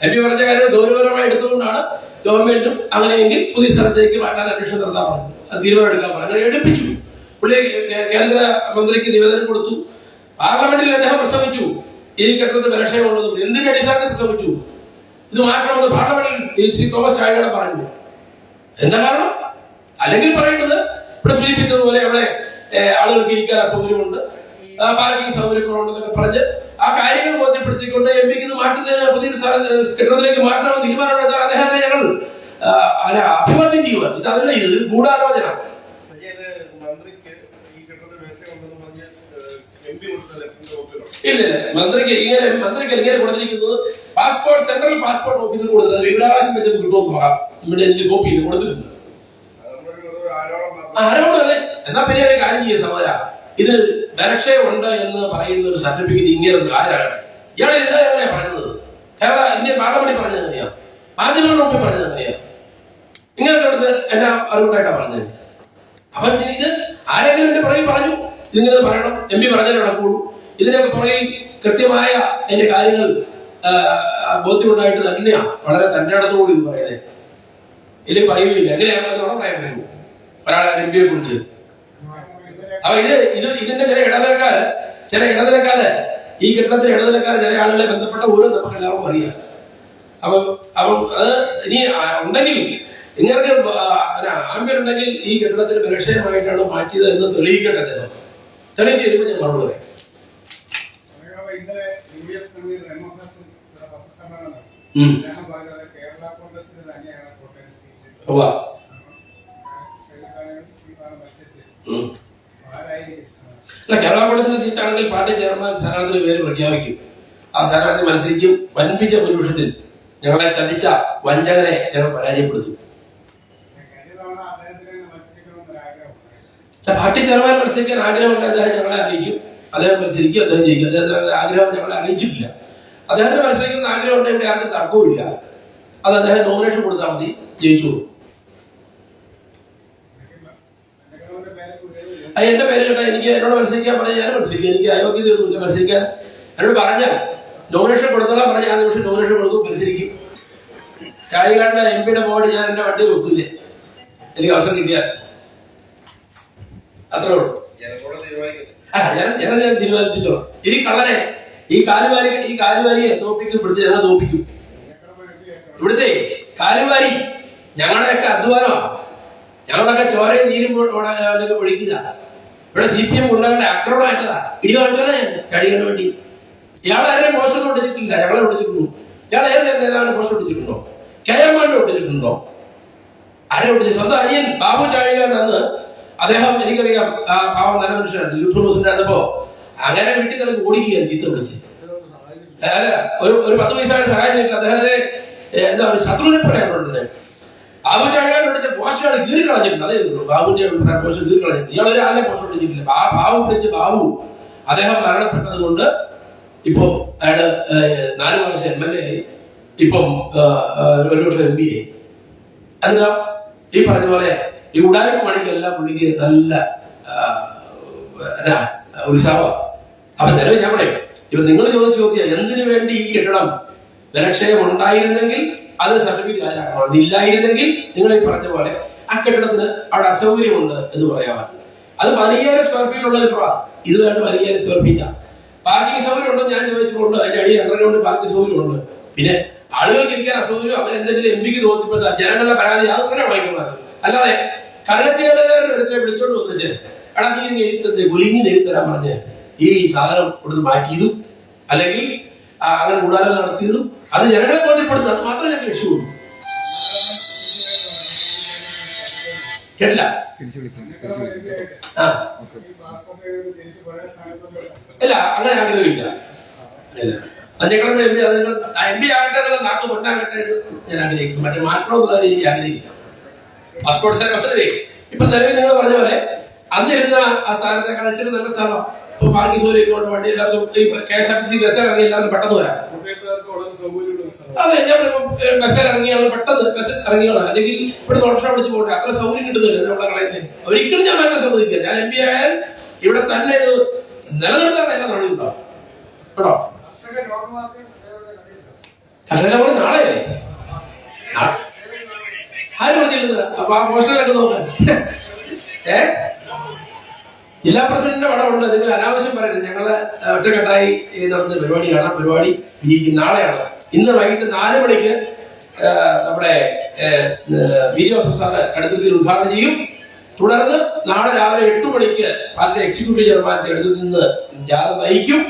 എം പി പറഞ്ഞ കാര്യങ്ങൾ ഗൗരവകരമായി എടുത്തുകൊണ്ടാണ് ഗവൺമെന്റും അങ്ങനെയെങ്കിൽ പുതിയ സ്ഥലത്തേക്ക് മാറ്റാൻ അന്വേഷണം നടത്താൻ പറഞ്ഞു തീരുമാനം എടുക്കാൻ പറഞ്ഞു. അങ്ങനെ എടുപ്പിച്ചു. പുള്ളി കേന്ദ്ര മന്ത്രിക്ക് നിവേദനം കൊടുത്തു. പാർലമെന്റിൽ അദ്ദേഹം പ്രസംഗിച്ചു ഈ ഘട്ടത്തിൽ വിലക്ഷയമുള്ളതും എന്തിന്റെ അടിസ്ഥാനത്തിൽ പ്രസംഗിച്ചു? ഇത് മാറ്റണമെന്ന് പാർലമെന്റിൽ ശ്രീ തോമസ് ചായയുടെ പറഞ്ഞു. എന്താ കാരണം? അല്ലെങ്കിൽ പറയുന്നത് ഇവിടെ സൂചിപ്പിച്ചതുപോലെ അവിടെ ആളുകൾക്ക് ഇരിക്കാൻ അസൗകര്യമുണ്ട് പാർക്കിംഗ് സൗകര്യക്കുറവുണ്ടെന്നൊക്കെ പറഞ്ഞ് ആ കാര്യങ്ങൾ ബോധ്യപ്പെടുത്തിക്കൊണ്ട് എം പിക്ക് ഇത് മാറ്റുന്നതിന് പുതിയൊരു കെട്ടിടത്തിലേക്ക് മാറ്റണമെന്ന് തീരുമാനമെടുത്താൽ അദ്ദേഹത്തെ ഞങ്ങൾ അഭിവാദ്യം ചെയ്യുക ഇത് അതല്ല ഇത് ഗൂഢാലോചന. ഇല്ല മന്ത്രിക്ക് ഇങ്ങനെ മന്ത്രിക്ക് ഇങ്ങനെ കൊടുത്തിരിക്കുന്നത് പാസ്പോർട്ട് സെൻട്രൽ പാസ്പോർട്ട് ഓഫീസിൽ കൊടുത്തത് വിവരാവകാശം വെച്ച് കിട്ടുമെന്ന് നോക്കാം ഇവിടെ എനിക്ക് കോപ്പി കൊടുത്തിട്ടുണ്ട്. മാത്രം എന്നാ പിന്നെ ഒരു കാര്യം ചെയ്യ സഹോദര. ഇത് ഉണ്ട് എന്ന് പറയുന്ന ഒരു സർട്ടിഫിക്കറ്റ് ഇങ്ങനെ ആരാണ് ഇയാളെ ഇതാ എങ്ങനെയാ പറഞ്ഞത് കേരള ഇന്ത്യൻ പാർലമെന്റിൽ പറഞ്ഞത് എങ്ങനെയാ മാധ്യമങ്ങളുടെ മുമ്പിൽ പറഞ്ഞത് എങ്ങനെയാ ഇങ്ങനെ കൊടുത്ത് എന്നാ അറിവുണ്ടായിട്ടാ പറഞ്ഞത്. അപ്പൊ ഇത് ആരെങ്കിലും എന്റെ പുറകിൽ പറഞ്ഞു? ഇതിങ്ങനെ പറയണം. എം പി പറഞ്ഞാലേ നടക്കുള്ളൂ. ഇതിനൊക്കെ പുറകിൽ കൃത്യമായ അതിന്റെ കാര്യങ്ങൾ ബോധ്യമുണ്ടായിട്ട് തന്നെയാണ്. വളരെ തന്റെ അടുത്തോട് ഇത് പറയുന്നത്. ഇല്ലെങ്കിൽ പറയുകയില്ല. എങ്ങനെയാണ് പറയാൻ പറ്റുമോ ഒരാളെ എം പിയെ കുറിച്ച്. അപ്പൊ ഇത് ഇത് ഇതിന്റെ ചില ഇടനിലക്കാര് ചില ഇടനിലക്കാര് ഈ കെട്ടിടത്തിലെ ഇടനിലക്കാര് ചില ആളുകളെ ബന്ധപ്പെട്ട ഓരോ നമുക്ക് എല്ലാവർക്കും അറിയാം അപ്പൊ അപ്പം അത് ഇനി ഉണ്ടെങ്കിൽ ഇങ്ങനെ ആമ്പിലുണ്ടെങ്കിൽ ഈ കെട്ടിടത്തിന് ബലക്ഷയമായിട്ടാണ് മാറ്റിയത് എന്ന് തെളിയിക്കട്ടെ തെളിയിച്ച് കഴിയുമ്പോൾ ഞാൻ മറുപടി പറയാം. ഇന്നലെ U F convener M F S പത്രസമ്മേളനം അദ്ദേഹം പറഞ്ഞത് കേരള കോൺഗ്രസിന് തന്നെയാണ് കോട്ടയം സീറ്റ്. അല്ല കേരള കോൺഗ്രസിന്റെ സീറ്റാണെങ്കിൽ പാർട്ടി ചെയർമാൻ സ്ഥാനാർത്ഥി പേര് പ്രഖ്യാപിക്കും. ആ സ്ഥാനാർത്ഥി മത്സരിക്കും. വൻപിച്ച ഭൂരിപക്ഷത്തിൽ ഞങ്ങളെ ചതിച്ച വഞ്ചകനെ ഞങ്ങൾ പരാജയപ്പെടുത്തും. പാർട്ടി ചെയർമാൻ മത്സരിക്കാൻ ആഗ്രഹമുണ്ട് അദ്ദേഹം ഞങ്ങളെ അറിയിക്കും. അദ്ദേഹം മത്സരിക്കും അദ്ദേഹം ജയിക്കും. അദ്ദേഹത്തിന്റെ ആഗ്രഹം ഞങ്ങൾ അറിയിച്ചിട്ടില്ല. അദ്ദേഹത്തിന് മത്സരിക്കുന്ന ആഗ്രഹമുണ്ട് ഇവിടെ ആർക്കും തർക്കവുമില്ല. അത് അദ്ദേഹം നോമിനേഷൻ കൊടുത്താൽ മതി ജയിച്ചോളൂ. എന്റെ പേര് കേട്ടാ എനിക്ക് എന്നോട് മത്സരിക്കാൻ പറഞ്ഞാൽ ഞാൻ മത്സരിക്കും എനിക്ക് അയോഗ്യതയൊന്നുമില്ല മത്സരിക്കാൻ എന്നോട് പറഞ്ഞാൽ നോമിനേഷൻ കൊടുത്തോളാം പറഞ്ഞാൽ ആ നിമിഷം നോമിനേഷൻ കൊടുക്കും മത്സരിക്കും ചാഴികാടിന്റെ എം പിയുടെ ബോർഡ് ഞാൻ എന്റെ വണ്ടി വെക്കില്ലേ എനിക്ക് അവസരം കിട്ടിയാൽ. അത്രേ ഉള്ളൂ. ഈ കള്ളനെ ഈ കാലുവാരി ഈ കാലുവാരിയെ തോപ്പിക്കും പിടിച്ച് ഞങ്ങൾ തോപ്പിക്കും. ഇവിടുത്തെ കാലുവാരി ഞങ്ങളുടെയൊക്കെ അധ്വാനമാണ് ഞങ്ങളൊക്കെ ചോരയും നീരും ഒഴിക്കുക ഇവിടെ സി പി എം ഉണ്ടാകേണ്ട ആക്രമണമായിട്ടതാ. ഇടി കാണിച്ചോളെ കഴിയാൻ വേണ്ടി. ഇയാളെ ആരെയും മോശം കൊടുത്തിട്ടില്ല ഞങ്ങളെ കൊടുത്തിട്ടുണ്ടോ ഇയാളെ ഏത് നേതാവിനെ മോശം കൊടുത്തിട്ടുണ്ടോ കെ എം മാണ്ട് കൊടുത്തിട്ടുണ്ടോ ആരെ സ്വന്തം അനിയൻ ബാബു ചാഴികാരൻ അദ്ദേഹം എനിക്കറിയാം ആ പാവം നല്ല യൂത്ത് പ്രസിഡന്റായിരുന്നപ്പോ അങ്ങനെ വീട്ടിൽ തന്നെ ഓടിക്കുകയാണ് ചീത്ത വിളിച്ച്. അല്ല ഒരു ഒരു പത്ത് പൈസയുടെ സഹായം അദ്ദേഹത്തെ എന്താ ഒരു ശത്രുവിനെ ചാഴിയാൻ വിളിച്ച പോസ്റ്റുകൾ കീറി കളഞ്ഞിട്ടുണ്ട്. അതേ ബാബുവിന്റെ പോസ്റ്റ് കീറി കളഞ്ഞിട്ടുണ്ട്. ഇയാൾ ഒരാളെ പോസ്റ്റ് വിളിച്ചിട്ടില്ല ആ ബാബു വിളിച്ച് ബാബു. അദ്ദേഹം മരണപ്പെട്ടത് കൊണ്ട് ഇപ്പോ അയാൾ നാല് പ്രാവശ്യം എം എൽ എ ഇപ്പം ഒരു വർഷം എം പി ആയി. അതിനാ ഈ പറഞ്ഞ പോലെ ഈ ഉടായ്പ പണിക്കെല്ലാം പുള്ളിക്ക് നല്ല ആ, എന്നാ, ഉത്സാഹം അപ്പൊ നിലവിൽ ഞാൻ പറയും ഇപ്പൊ നിങ്ങൾ ചോദിച്ച ചോദ്യം എന്തിനു വേണ്ടി ഈ കെട്ടിടം ബലക്ഷയം ഉണ്ടായിരുന്നെങ്കിൽ അത് സർട്ടിഫിക്കറ്റ് ഹാജരാക്കണം. അതില്ലായിരുന്നെങ്കിൽ നിങ്ങൾ ഈ പറഞ്ഞ പോലെ ആ കെട്ടിടത്തിന് അവിടെ അസൗകര്യമുണ്ട് എന്ന് പറയാമായിരുന്നു അത് പതിനയ്യായിരം സ്ക്വയർ ഫീറ്റ് ഉള്ള പ്രാ ഇത് വേണ്ട പതിനയ്യായിരം സ്ക്വയർ ഫീറ്റാ പാർക്കിംഗ് സൗകര്യം ഉണ്ടോ ഞാൻ ചോദിച്ചിട്ടുണ്ട്. അതിന്റെ അടിയിൽ അണ്ടർഗ്രൗണ്ട് പാർക്കിംഗ് സൗകര്യം ഉണ്ട് പിന്നെ ആളുകൾക്ക് ഇരിക്കാൻ അസൗകര്യം അവരെന്തെങ്കിലും എം പിക്ക് തോന്നിപ്പോ ജനങ്ങളുടെ പരാതി അതങ്ങനെ വായിക്കുന്നത് അല്ലാതെ കരച്ചേലെ വിളിച്ചോണ്ട് വന്നിച്ച് എടാ നീ ഇങ്ങ് ഒലിങ്ങി എഴുത്തരാൻ എഴുതി തരാൻ പറഞ്ഞ് ഈ സാധനം കൊടുത്ത് മാറ്റിയതും അല്ലെങ്കിൽ അങ്ങനെ കൂടാരം നടത്തിയതും അത് ജനങ്ങളെ ബോധ്യപ്പെടുത്തുക അത് മാത്രമേ ഞങ്ങൾക്ക് ലക്ഷ്യമുള്ളൂ. കേട്ടില്ല? ഇല്ല അങ്ങനെ ആഗ്രഹമില്ല ഇല്ല. അതിനേക്കാളും എം പി അത് എം പി ആകട്ടെ എന്നുള്ള നാക്ക് കൊണ്ടാകട്ടെ ഞാൻ ആഗ്രഹിക്കും മറ്റേ മാറ്റണമെന്നുള്ളത് എനിക്ക് ആഗ്രഹിക്കാം പാസ്പോർട്ട് സേവനത്തിലേ ഇപ്പൊ നിലവിൽ നിങ്ങൾ പറഞ്ഞ പോലെ അന്നിരുന്ന ആ സ്ഥാനത്തെ കളിച്ചിട്ട് നല്ല സ്ഥലം ഇപ്പൊ പാർട്ടി സൗകര്യം കൊണ്ട് വണ്ടി എല്ലാവർക്കും ഈ K S R T C bus ഇറങ്ങി എല്ലാവരും പെട്ടെന്ന് വരാം അതെ ഞാൻ ബസ്സിൽ ഇറങ്ങിയാൽ പെട്ടെന്ന് ബസ് അല്ലെങ്കിൽ ഇവിടെ ഓട്ടോ വിളിച്ച് പോകട്ടെ. അത്ര സൗകര്യം കിട്ടുന്നില്ല നമ്മളെ കളയുന്നത് ഒരിക്കലും ഞാൻ മാറ്റാൻ സമ്മതിക്കില്ല. ഞാൻ എം പി ആയാൽ ഇവിടെ തന്നെ ഇത് നിലനിർത്താൻ എല്ലാ നടപടിയുണ്ടാവും കേട്ടോ? കർഷക നാളെ. ആര് പറഞ്ഞിരുന്നത്? അപ്പൊ ആ പോസ്റ്ററൊക്കെ നോക്കാൻ ഏ? ജില്ലാ പ്രസിഡന്റിന്റെ പടമുണ്ട് നിങ്ങൾ അനാവശ്യം പറയരുത്. ഞങ്ങൾ ഒറ്റക്കെട്ടായി നടന്ന നടന്ന പരിപാടിയാണ്. പരിപാടി ഈ നാളെയാണ്. ഇന്ന് വൈകിട്ട് നാല് മണിക്ക് നമ്മുടെ വി ജോസഫ് സാറ് അടുത്തത്തിൽ ഉദ്ഘാടനം ചെയ്യും. തുടർന്ന് നാളെ രാവിലെ എട്ട് മണിക്ക് പാർട്ടി എക്സിക്യൂട്ടീവ് ചെയർമാന്റെ അടുത്ത് നിന്ന് ജാഥ നയിക്കും.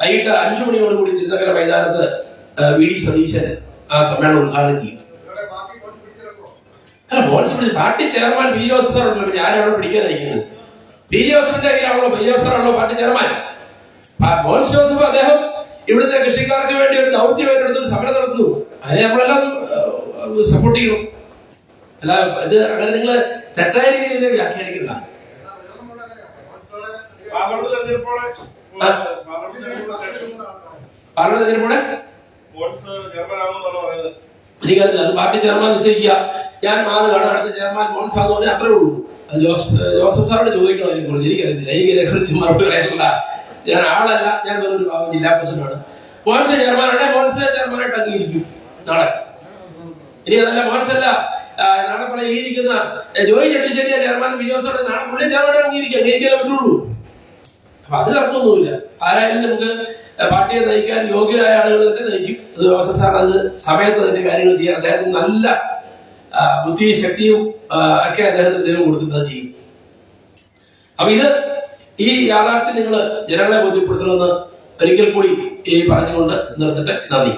വൈകിട്ട് അഞ്ചു മണിയോടുകൂടി തിരുനക്കര മൈതാനത്ത് വി ഡി സതീശൻ ആ സമ്മേളനം ഉദ്ഘാടനം ചെയ്യും ഇവിടെ ബാക്കി കുറച്ച് പിടിച്ചെടുക്കോ അല്ല പിടിച്ച് പാർട്ടി ചെയർമാൻ ബി ജോസഫ് ഉണ്ടല്ലോ പിന്നെ ആരാണ് പിടിക്കാതിരിക്കുന്നത്? ബി ജോസഫിന്റെ കയ്യിലാണല്ലോ പി ജോസഫ് ആണല്ലോ പാർട്ടി ചെയർമാൻ. മോൻസ് ജോസഫ് അദ്ദേഹം ഇവിടുത്തെ കൃഷിക്കാർക്ക് വേണ്ടി ഒരു ദൗത്യം ഏറ്റെടുത്ത് ഒരു സമരം നടത്തുന്നു. അതിനെ നമ്മളെല്ലാം സപ്പോർട്ട് ചെയ്യണം. അല്ല ഇത് അങ്ങനെ നിങ്ങൾ തെറ്റായ രീതിയിൽ വ്യാഖ്യാനിക്കുന്ന പാർലമെന്റ് തെരഞ്ഞെടുപ്പോടെ എനിക്കറിയില്ല അത് പാർട്ടി ചെയർമാൻ നിശ്ചയിക്കുക. ഞാൻ മാറുകയാണ്. അടുത്ത ചെയർമാൻ മോഹൻ പറഞ്ഞാൽ അത്രേ ഉള്ളൂ. ജോസഫ് ജോസഫ് സാറോട് ചോദിക്കണോ അതിനെ കുറിച്ച് എനിക്കറിയത്തില്ല. എനിക്ക് ഇതിനെക്കുറിച്ച് മറുപടി പറയാനുള്ള ഞാൻ ആളല്ല. ഞാൻ വെറൊരു പാവം ജില്ലാ പ്രസിഡന്റാണ്. മോൻസ് ചെയർമാനാണ് മോൻസിനെ ചെയർമാനായിട്ട് അംഗീകരിക്കും നാളെ. ഇനി അതല്ല മോൻസല്ല അല്ല. നാളെ പറയാൻ ഈ ജോയി ചെട്ടിശ്ശേരി ചെയർമാൻ വിജയോത്സവം നാളെ പുള്ളി ചെയർമാനായിട്ട് അംഗീകരിക്കും അംഗീകരിക്കാനേ പറ്റുള്ളൂ. അപ്പൊ അതിൽ അർത്ഥമൊന്നുമില്ല. ആരായാലും നമുക്ക് പാർട്ടിയെ നയിക്കാൻ യോഗ്യരായ ആളുകൾ തന്നെ നയിക്കും. അത് ജോസഫ് സാർ അത് സമയത്ത് തന്നെ കാര്യങ്ങൾ ചെയ്യാൻ അദ്ദേഹത്തിന് നല്ല ബുദ്ധി ശക്തിയും ഒക്കെ അദ്ദേഹത്തിന് ദൈവം കൊടുത്തിട്ട് ചെയ്യും. അപ്പൊ ഇത് ഈ യാഥാർത്ഥ്യം നിങ്ങൾ ജനങ്ങളെ ബോധ്യപ്പെടുത്തണമെന്ന് ഒരിക്കൽ കൂടി ഈ പറഞ്ഞുകൊണ്ട് നിർത്തിട്ട്. നന്ദി.